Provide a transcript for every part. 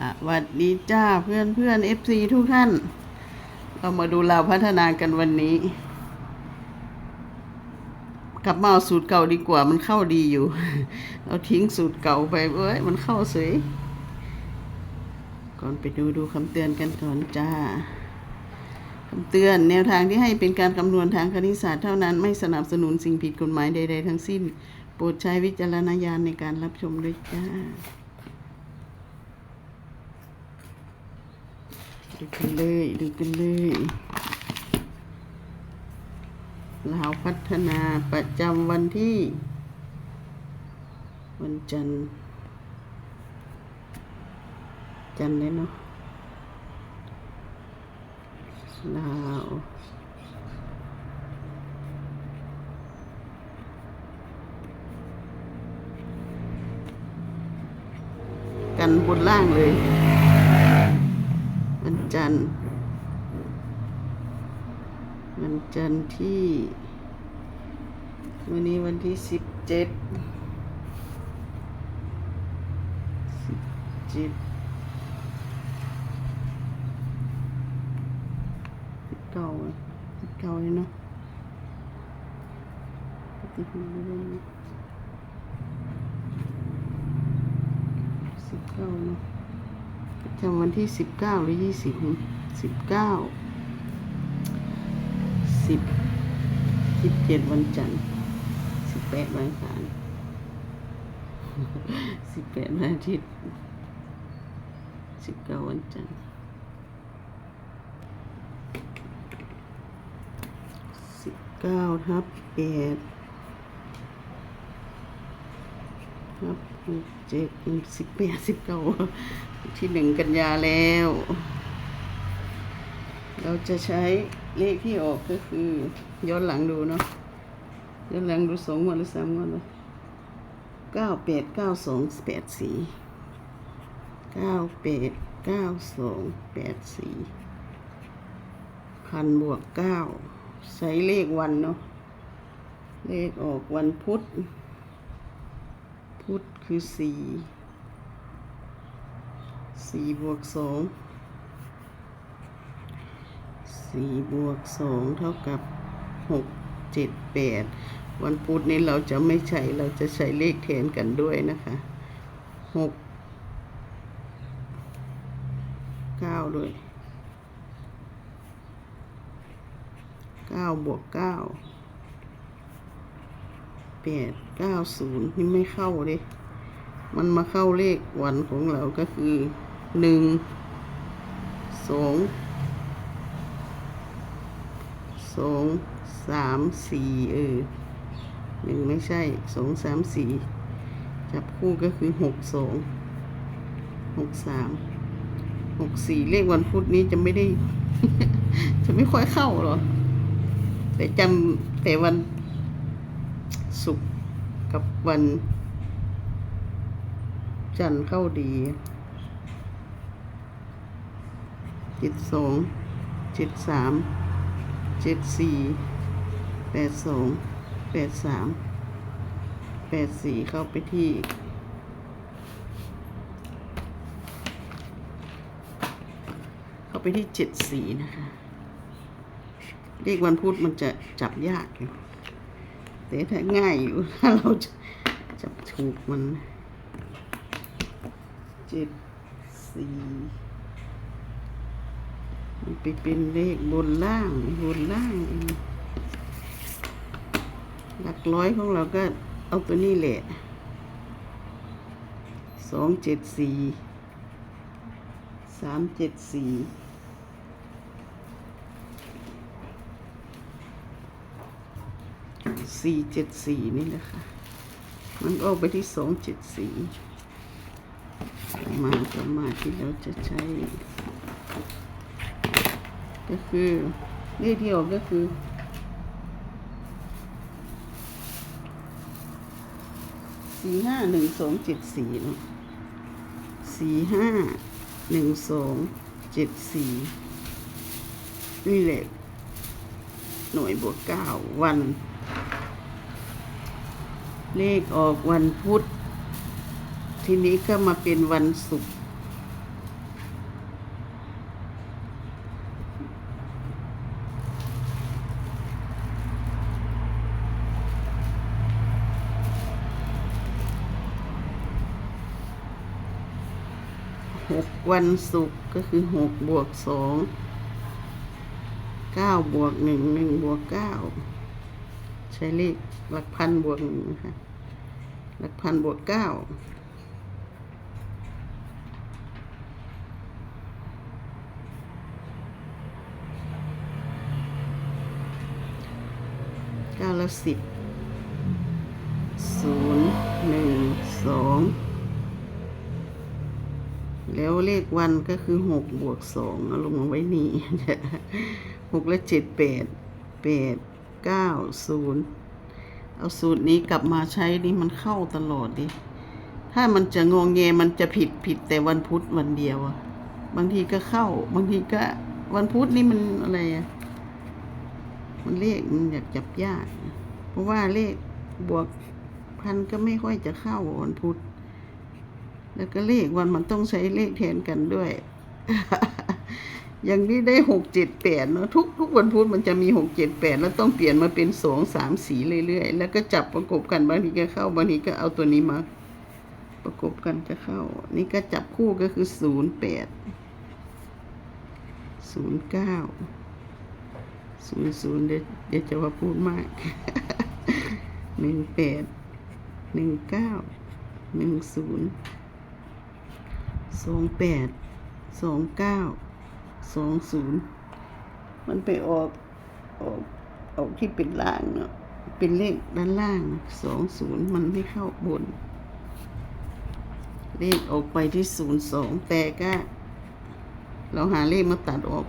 สวัสดีจ้าเพื่อนเพื่อนเอฟซีทุกท่าน เรามาดูเราพัฒนากันวันนี้ กลับมาเอาสูตรเก่าดีกว่ามันเข้าดีอยู่ เราทิ้งสูตรเก่าไปเอ้ยมันเข้าสวยก่อนไปดูดูคำเตือนกันก่อนจ้าคำเตือนแนวทางที่ให้เป็นการคำนวณทางคณิตศาสตร์เท่านั้นไม่สนับสนุนสิ่งผิดกฎหมายใด ๆ ทั้งสิ้น โปรดใช้วิจารณญาณในการรับชมด้วยจ้า ดูกันเลยดูกันเลยลาวพัฒนาประจำวันที่ วันจันทร์ จันทร์เลยเนาะลาวกันบนล่างเลย จันทร์ วันจันทร์ที่ วันนี้วันที่สิบเจ็ดสิบเจ็ดสิบเก้าสิบเก้าเลยเนาะสิบเก้าเนาะ จำวันที่สิบเก้าหรือยี่สิบสิบเก้าสิบสิบเจ็ดวันจันทร์สิบแปดวันอังคารสิบแปดวันอาทิตย์สิบเก้าวันจันทร์สิบเก้าทับแปด ทับเจ็ดสิบแปดสิบเก้าที่หนึ่งกันยาแล้ว เราจะใช้เลขที่ออกก็คือย้อนหลังดูเนาะย้อนหลังดูสองวันหรือสามวันเลยเก้าแปดเก้าสองแปดสี่เก้าแปดเก้าสองแปดสี่พันบวกเก้าใช้เลขวันเนาะเลขออกวันพุธ พุธคือสี่สี่บวกสองสี่บวกสองเท่ากับหกเจ็ดแปดวันพุธนี้เราจะไม่ใช้เราจะใช้เลขแทนกันด้วยนะคะหกเก้าด้วยเก้าบวกเก้า แปดเก้าศูนย์นี่ไม่เข้าเลยมันมาเข้าเลขวันของเราก็คือหนึ่งสองสองสามสี่เออหนึ่งไม่ใช่สองสามสี่จับคู่ก็คือหกสองหกสามหกสี่เลขวันพุธนี้จะไม่ได้ จะไม่ค่อยเข้าหรอ แต่จำแต่วัน ศุกร์กับวัน จันทร์เข้าดีเจ็ดสองเจ็ดสามเจ็ดสี่แปดสองแปดสามแปดสี่เข้าไปที่เข้าไปที่เจ็ดสี่นะคะเลขวันพุธมันจะจับยากอยู่ แต่ถ้าง่ายอยู่ถ้าเราจ,จับถูกมันเจ็ดสี่มันไปเป็นเลขบนล่างบนล่างเองหลักร้อยของเราก็เอาตัวนี้แหละสองเจ็ดสี่สามเจ็ดสี่ สี่เจ็ดสี่นี่แหละค่ะ มันออกไปที่สองเจ็ดสี่มาต่อมาที่เราจะใช้ ก็คือเลขที่ออกก็คือสี่ห้าหนึ่งสองเจ็ดสี่เนาะสี่ห้าหนึ่งสองเจ็ดสี่นี่แหละหน่วยบวกเก้าวัน เลขออกวันพุธ ทีนี้ก็มาเป็นวันศุกร์หกวันศุกร์ก็คือหกบวกสองเก้าบวกหนึ่งหนึ่งบวกเก้า ใช้เลขหลักพันบวกหนึ่งนะคะ หลักพันบวกเก้าเก้าแล้วสิบศูนย์หนึ่งสองแล้วเลขวันก็คือหกบวกสองเอาลงมาไว้นี่หกและเจ็ดแปดแปด เก้าศูนย์เอาสูตรนี้กลับมาใช้นี่มันเข้าตลอดดิ ถ้ามันจะงงเงมันจะผิดผิดแต่วันพุธวันเดียวอะบางทีก็เข้า บางทีก็วันพุธนี่มันอะไรอะมันเลขมันอยากจับยาก เพราะว่าเลขบวกพันก็ไม่ค่อยจะเข้าวันพุธ แล้วก็เลขวันมันต้องใช้เลขแทนกันด้วย อย่างนี้ได้หกเจ็ดแปดเนาะทุกทุกวันพุธมันจะมีหกเจ็ดแปดแล้วต้องเปลี่ยนมาเป็นสองสามสีเรื่อยๆ แล้วก็จับประกบกันบางทีก็เข้าบางทีก็เอาตัวนี้มา ประกบกันจะเข้า นี่ก็จับคู่ก็คือศูนย์แปดศูนย์เก้าศูนย์ศูนย์เดี๋ยวเดี๋ยวจะว่าพูดมากหนึ่งแปดหนึ่งเก้าหนึ่งศูนย์สองแปดสองเก้า สองศูนย์มันไปออกออกออกที่เป็นล่างเนาะเป็นเลขด้านล่างสองศูนย์มันไม่เข้าบน เลขออกไปที่ศูนย์สองแต่ก็ เราหาเลขมาตัดออก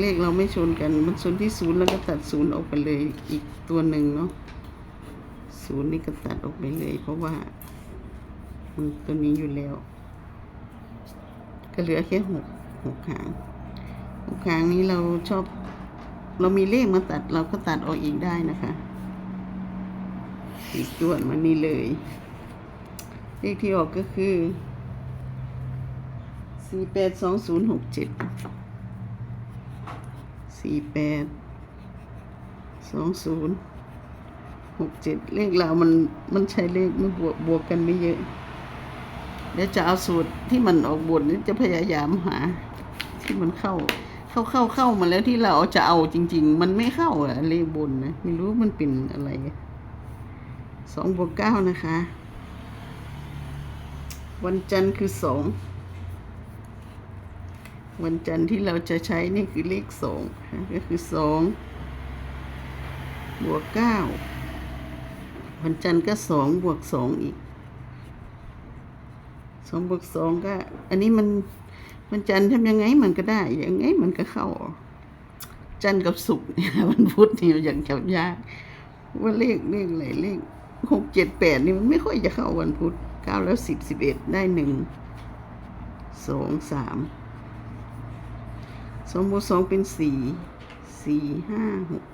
เลขเราไม่ชนกันมันชนที่ศูนย์แล้วก็ตัดศูนย์ออกไปเลยอีกตัวหนึ่งเนาะศูนย์นี่ก็ตัดออกไปเลย เพราะว่ามันตัวนี้อยู่แล้ว ก็เหลือแค่หกหกหางหกหางนี้เราชอบ เรามีเลขมาตัดเราก็ตัดออกอีกได้นะคะอีกตัวมันนี่เลย เลขที่ออกก็คือสี่แปดสองศูนย์หกเจ็ดสี่แปดสองศูนย์หกเจ็ดเลขเรามันมันใช้เลขมันบวกบวกกันไม่เยอะ ดี๋ยวจะเอาสูตรที่มันออกบนนี่จะพยายามหา ที่มันเข้า เข้าเข้าเข้ามาแล้วที่เราจะเอาจริง ๆ มันไม่เข้าอะเลขบนนะไม่รู้มันเป็นอะไรสองบวกเก้านะคะ วันจันทร์คือสองวันจันทร์ที่เราจะใช้นี่คือเลขสองก็คือสองบวกเก้าวันจันทร์ก็สองบวกสองอีก สองบวกสองก็ อันนี้มันวันจันทร์ทำยังไงมันก็ได้ยังไงมันก็เข้า จันทร์กับศุกร์เนี่ยวันพุธเนี่อย่างจับยากว่าเลขเลขอะไรเลขหกเจ็ดแปดนี่มันไม่ค่อยจะเข้าวันพุธเก้าแล้วสิบสิบเอ็ดได้หนึ่งสองสามสองบวกสองเป็นสี่สี่ห้าหก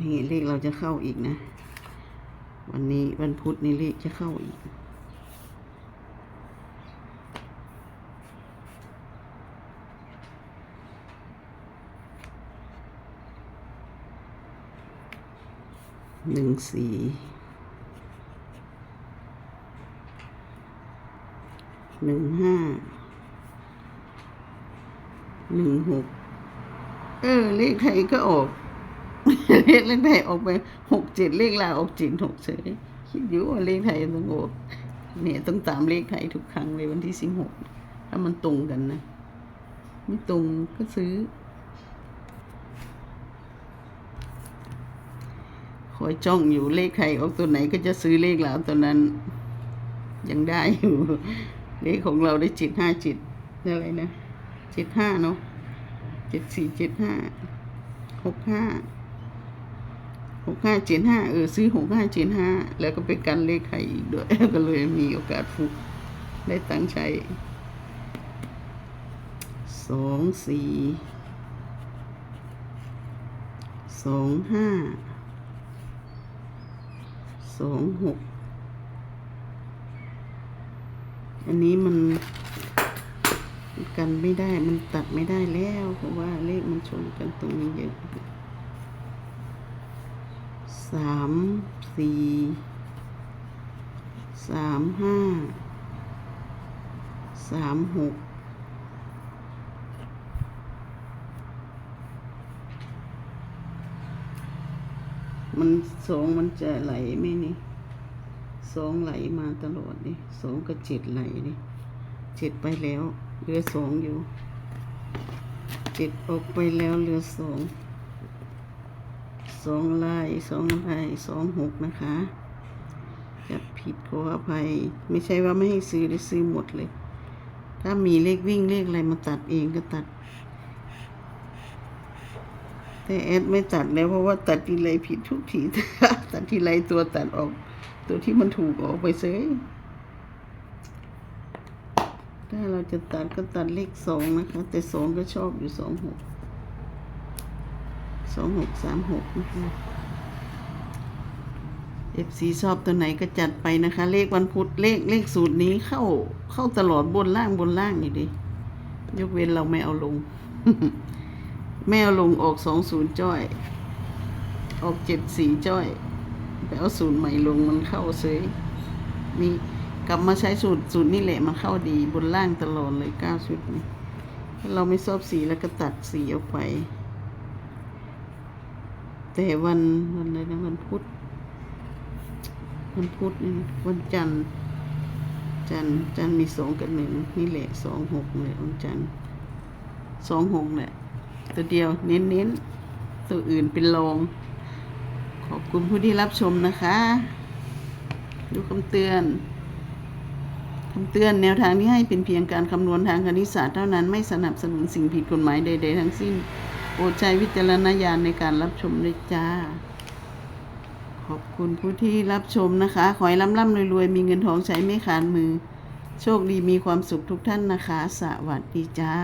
นี่เลขเราจะเข้าอีกนะ วันนี้วันพุธนี่เลขจะเข้าอีก หนึ่งสี่หนึ่งห้าหนึ่งหกเออ เลขไทยก็ออก เลขเลขไทยออกไปหกเจ็ดเลขลาวออกเจ็ดหกเฉยคิดอยู่ว่าเลขไทยต้องออกเนี่ยต้องตามเลขไทยทุกครั้งเลยวันที่สิบหกถ้ามันตรงกันนะ ไม่ตรงก็ซื้อ คอยจ้องอยู่เลขใครออกตัวไหนก็จะซื้อเลขล้วตัวนั้น ยังได้อยู่เลขของเราได้เจ็ดห้าเจ็ดอะไรนะเจ็ดห้าเนาะเจ็ดสี่เจ็ดห้าหกห้า หกห้าเจ็ดห้าเออซื้อหกห้าเจ็ดห้าแล้วก็ไปกันเลขใครอีกด้วยก็เลยมีโอกาสฟุกได้ตั้งใจสองสี่สองห้าสองหกอันนี้มันกันไม่ได้มันตัดไม่ได้แล้ว เพราะว่าเลขมันชนกันตรงนี้เยอะ สามสี่สามห้าสามหกมันสองมันจะไหลไหมนี่สองไหลมาตลอดนี่สองกับเจ็ดไหลนี่เจ็ดไปแล้วเหลือสองอยู่เจ็ดออกไปแล้วเหลือสอง สองลายสองลายสองหกนะคะจับผิดขออภัย ไม่ใช่ว่าไม่ให้ซื้อได้ซื้อหมดเลย ถ้ามีเลขวิ่งเลขอะไรมาตัดเองก็ตัด แต่แอดไม่ตัดแล้วเพราะว่าตัดทีไรผิดทุกทีตัดทีไรตัวตัดออก ตัวที่มันถูกออกไปเซยถ้าเราจะตัดก็ตัดเลขสองนะคะ แต่สองก็ชอบอยู่สองหก สองหกสามหกนะคะเอฟซีชอบตัวไหนก็จัดไปนะคะ เลขวันพุธเลขเลขสูตรนี้เข้าเข้าตลอดบนล่างบนล่างอยู่ดิยกเว้นเราไม่เอาลง ไม่เอาลงออกสองศูนย์จ้อย ออกเจ็ดสี่จ้อยไปเอาศูนย์ใหม่ลงมันเข้าเซยนี่กลับมาใช้สูตรสูตรนี่แหละมันเข้าดีบนล่างตลอดเลยเก้าชุดนี้เราไม่ชอบสีแล้วก็ตัดสีออกไป แต่วันวันอะไรนะวันพุธวันพุธนี่วันจันทร์จันทร์จันทร์มีสองกับหนึ่งนี่แหละสองหกเลยวันจันทร์สองหกแหละตัวเดียวเน้นเน้นๆตัวอื่นเป็นรอง ขอบคุณผู้ที่รับชมนะคะ ดูคำเตือนคำเตือนแนวทางที่ให้เป็นเพียงการคำนวณทางคณิตศาสตร์เท่านั้นไม่สนับสนุนสิ่งผิดกฎหมายใด ๆ ทั้งสิ้น โปรดใช้วิจารณญาณในการรับชมด้วยจ้า ขอบคุณผู้ที่รับชมนะคะ ขอให้ร่ำร่ำรวยๆ มีเงินทองใช้ไม่ขาดมือ โชคดีมีความสุขทุกท่านนะคะ สวัสดีจ้า